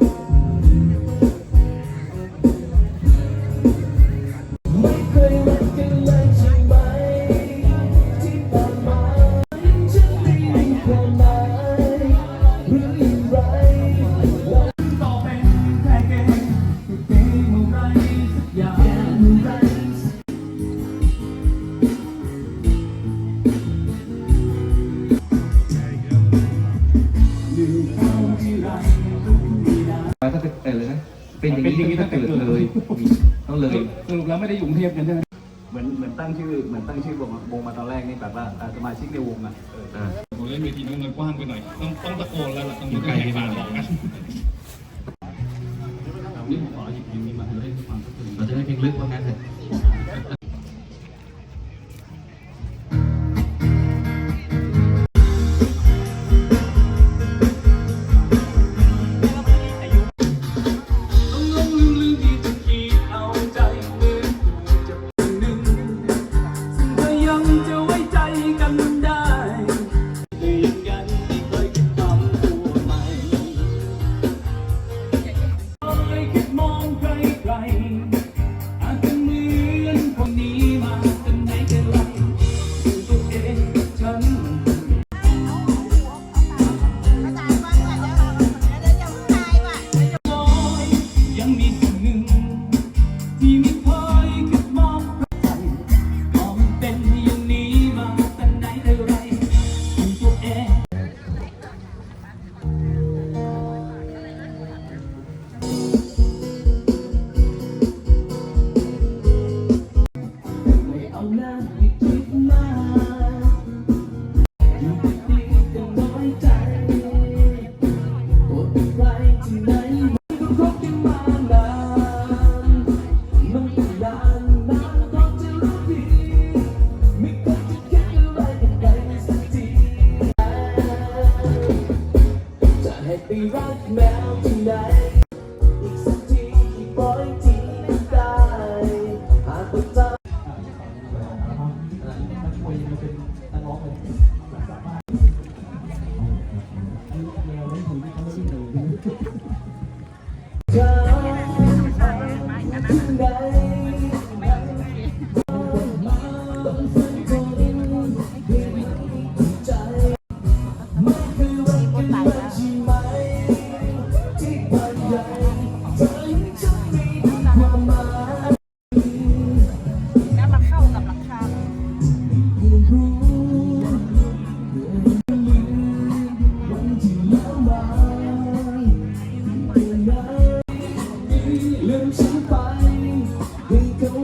ไเลยนะเป็นอย่างนี้ตั้งแต่เกิดเลยต้องเลยสรุปแล้วไม่ได้อยู่กรุงเทพกันใช่ไหมเหมือนเหมือนตั้งชื่อเหมือนตั้งชื่อวงวงมาตอนแรกนี่แบบว่าอ่าสมาชิกในวงอะเอออ่าผมเล่นเวทีนู้นมันกว้างไปหน่อย ต้องต้องตะโกนแล้วล่ะต้องอยู่ไกลที่บ้านบอกกันนี่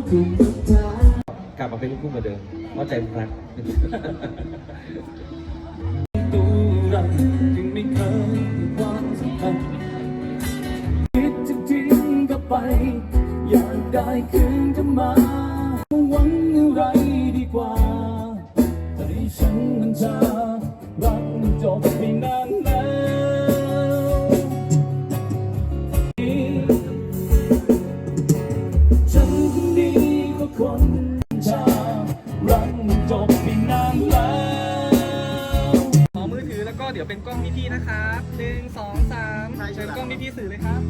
กกับทางกลับมาเป็นลูกทุ่งเหมือนเดิมเพราะใจมันรักตัวเราจึงไม่เคยให้ความสำคัญคิดจะทิ้งก็ไป อยากได้คืนเธอมาหวังอะไรดีกว่าใจฉันมันจะรักมันจบไปนาน เชิญกล้องพี่ๆสื่อเลยครับ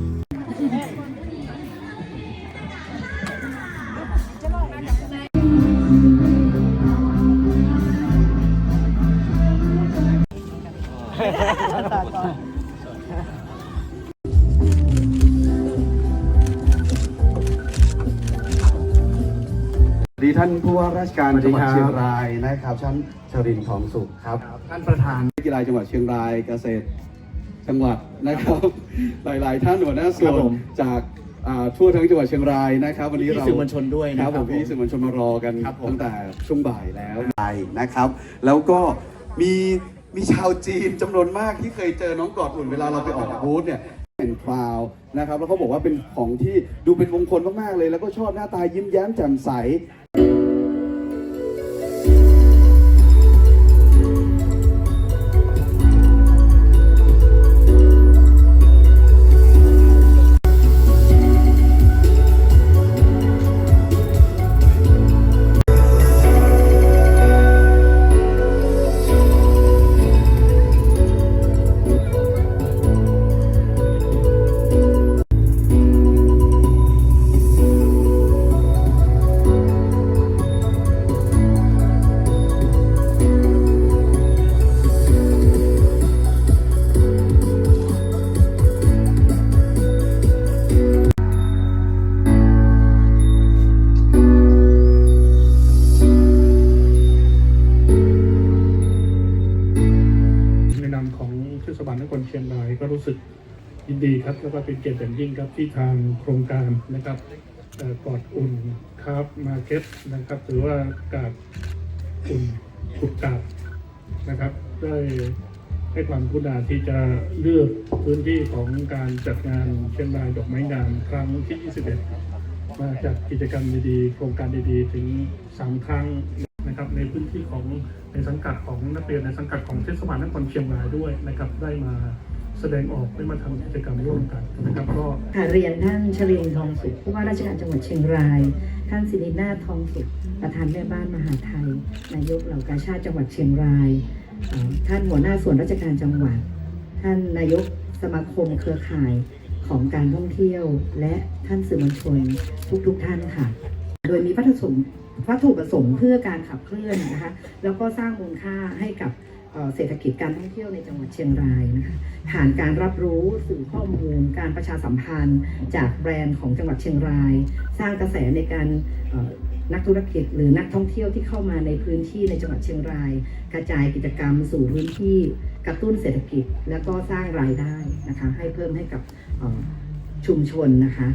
สวัสดีท่านผู้ว่าราชการสวัสดีจังหวัดครับเชียงรายนะครับชั้นชรินทร์ทองสุขครับ ท่านประธานนักกีฬาจังหวัดเชียงรายเกษตร จังหวัดนะครับ หลาย ๆ ท่านหัวหน้าส่วครันบผมจากอ่าทั่วทั้งจังหวัดเชียงรายนะครับ วันนี้พี่เราสื่อมวลชนด้วยคนะรับคผรับมพี่สื่อมวลชนมารอกันครับผม ตั้งแต่ช่วงบ่ายแล้วนะครับ แล้วก็มีมีชาวจีนจำนวนมากที่เคยเจอน้องกอดอุ่นเวลาเราไปออกบูธเนี่ยเป็นคราวนะครับ แล้วเขาบอกว่าเป็นของที่ดูเป็นมงคลมาก ๆ เลย แล้วก็ชอบหน้าตายิ้มแย้มแจ่มใส ครับ แล้วก็เป็นเกียรติอย่างยิ่งครับที่ทางโครงการนะครับกอดอุ่นครับมาเก็ตนะครับหรือว่ากาดอุ่นขุดกาดนะครับได้ให้ความกรุณาที่จะเลือกพื้นที่ของการจัดงานเชียงรายดอกไม้งามครั้งที่ 21 มาจัดกิจกรรมดีๆ โครงการดีๆ ถึง 3 ครั้ง นะครับในพื้นที่ของในสังกัดของนักเรียนในสังกัดของเทศบาลนครเชียงรายด้วยนะครับได้มาแสดงออกได้มาทำกิจกรรมร่วมกันนะครับก็ค่ะเรียนท่านชลินทองสุขผู้ว่าราชการจังหวัดเชียงราย ท่านสิรินาถทองสุขประธานแม่บ้านมหาไทย นายกเหล่ากาชาติจังหวัดเชียงราย ท่านหัวหน้าส่วนราชการจังหวัด ท่านนายกสมาคมเครือข่ายของการท่องเที่ยว และท่านสื่อมวลชนทุกๆทท่านค่ะ โดยมีวัตถุประสงค์วัตถุประสงค์เพื่อการขับเคลื่อนนะคะแล้วก็สร้างมูลค่าให้กับเศรษฐกิจการท่องเที่ยวในจังหวัดเชียงรายนะคะผ่านการรับรู้สื่อข้อมูล การประชาสัมพันธ์ จากแบรนด์ของจังหวัดเชียงราย สร้างกระแสในการนักธุรกิจหรือนักท่องเที่ยวที่เข้ามาในพื้นที่ในจังหวัดเชียงราย กระจายกิจกรรมสู่พื้นที่กระตุ้นเศรษฐกิจ แล้วก็สร้างรายได้นะคะให้เพิ่มให้กับชุมชนนะคะ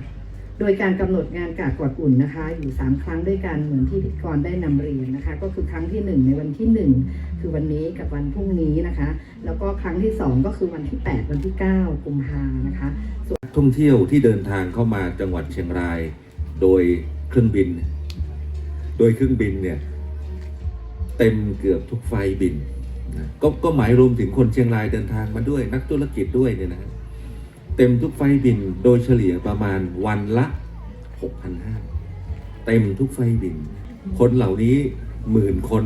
โดยการกำหนดงานกาดกอดอุ่นนะคะ อยู่ 3 ครั้งด้วยกันเหมือนที่พิธีกรได้นำเรียนนะคะ ก็คือครั้งที่ 1 ในวันที่ 1 คือวันนี้กับวันพรุ่งนี้นะคะ แล้วก็ครั้งที่ 2 ก็คือวันที่ 8 วันที่ 9 กุมภานะคะส่วนท่องเที่ยวที่เดินทางเข้ามาจังหวัดเชียงราย โดยเครื่องบิน โดยเครื่องบินเนี่ยเต็มเกือบทุกไฟบินนะก็ก็หมายรวมถึงคนเชียงรายเดินทางมาด้วยนักธุรกิจด้วยเนี่ยนะ เต็มทุกไฟบินโดยเฉลี่ยประมาณวันละ6,500เต็มทุกไฟบิน คนเหล่านี้หมื่นคน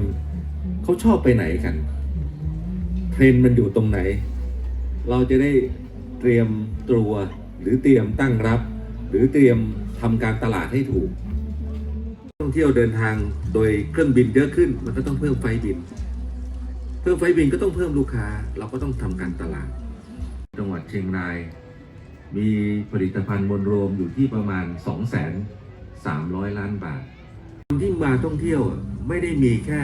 เขาชอบไปไหนกัน เทรนมันอยู่ตรงไหน เราจะได้เตรียมตัวหรือเตรียมตั้งรับ หรือเตรียมทำการตลาดให้ถูก ท่องเที่ยวเดินทางโดยเครื่องบินเยอะขึ้น มันก็ต้องเพิ่มไฟบิน เพิ่มไฟบินก็ต้องเพิ่มลูกค้า เราก็ต้องทำการตลาด จังหวัดเชียงราย มีผลิตภัณฑ์มวลรวมอยู่ที่ประมาณ 2 3 0 0 ล้านบาท คนที่มาท่องเที่ยวไม่ได้มีแค่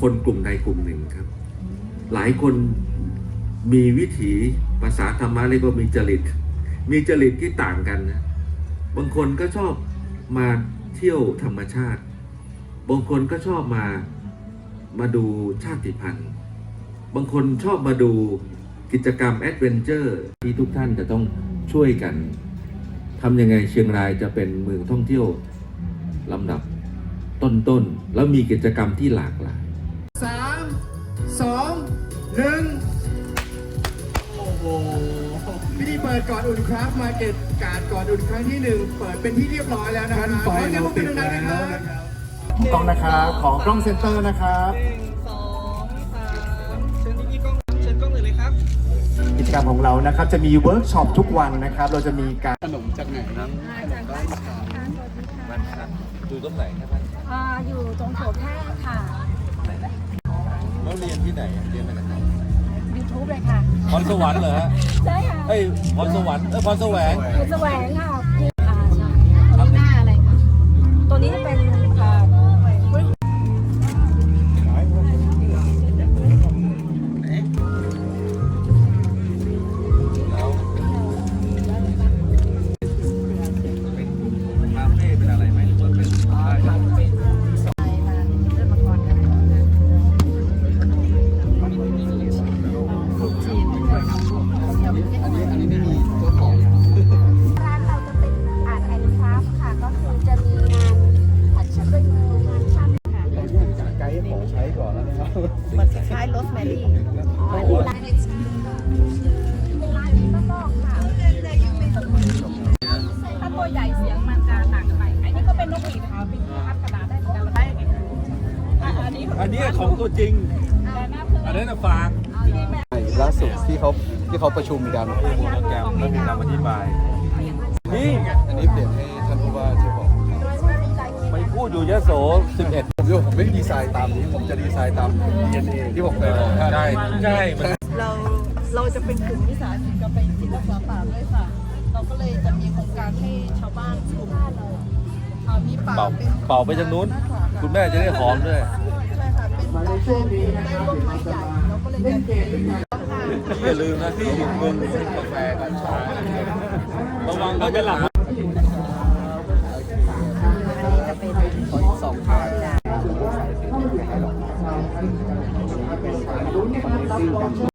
คนกลุ่มใดกลุ่มหนึ่งครับ หลายคนมีวิถีภาษาธรรมะเรียกว่ามีจริต มีจริตที่ต่างกันนะบางคนก็ชอบมาเที่ยวธรรมชาติ บางคนก็ชอบมามาดูชาติพันธุ์ บางคนชอบมาดูกิจกรรมแอดเวนเจอร์ที่ทุกท่านจะต้อง ช่วยกันทำยังไงเชียงรายจะเป็นเมืองท่องเที่ยวลำดับต้นๆ แล้วมีกิจกรรมที่หลากหลายสามสองหนึ่งโอ้โหพิธีเปิดก่อนอุ่นครับมาเก็ตการก่อนอุ่นครั้งที่หนึ่งเปิดเป็นที่เรียบร้อยแล้วนะครับไฟเราติดแล้วนะครับกล้องนะครับ ขอกล้องเซ็นเตอร์นะครับ จกรรมของเรานะครับ จะมีเวิร์กช็อปทุกวันนะครับ เราจะมีการขนมจากไหนครับดูตรงไหนครับอ่าอยู่ตรงโถแท่ค่ะแล้วเรียนที่ไหนเรียนมาจากไหน YouTube เลยค่ะพรสวรรค์เหรอฮะใช่ค่ะเอ้ยพรสวรรค์เอ้ยพรแสวงคุณแสวงค่ะ อันนี้อันนี้ของตัวจริงแต่หน้าเพื่อนอันนั้นนะฝากเอาที่แม่ล่าสุดที่เขาที่เขาประชุมกันโปรแกรมแล้วมีคำอธิบาย นี่ อันนี้เปลี่ยนให้ท่านผู้ว่าช่วยบอกไปพูดอยู่ยโส 11ผมโยผมไม่ได้ดีไซน์ตามนี้ ผมจะดีไซน์ตาม DNA ที่ผมเคยบอกท่านใช่ใช่มันเราเราจะเป็นกลุ่มวิสาหกิจกาแฟจิตรักษาป่าด้วยค่ะ เราก็เลยจะมีโครงการให้ชาวบ้านกลุ่มอ่ามีป่าเป่าเป็นเป่าไปทางนู้น คุณแม่จะได้หอมด้วย ใช่ค่ะเป็นกาแฟได้ร่มไม้ใหญ่เกมก็เลยจะอย่าลืมนะที่เงินกาแฟกันชาระวังก็จะหลับอันนี้จะเป็นหลสองพันนะ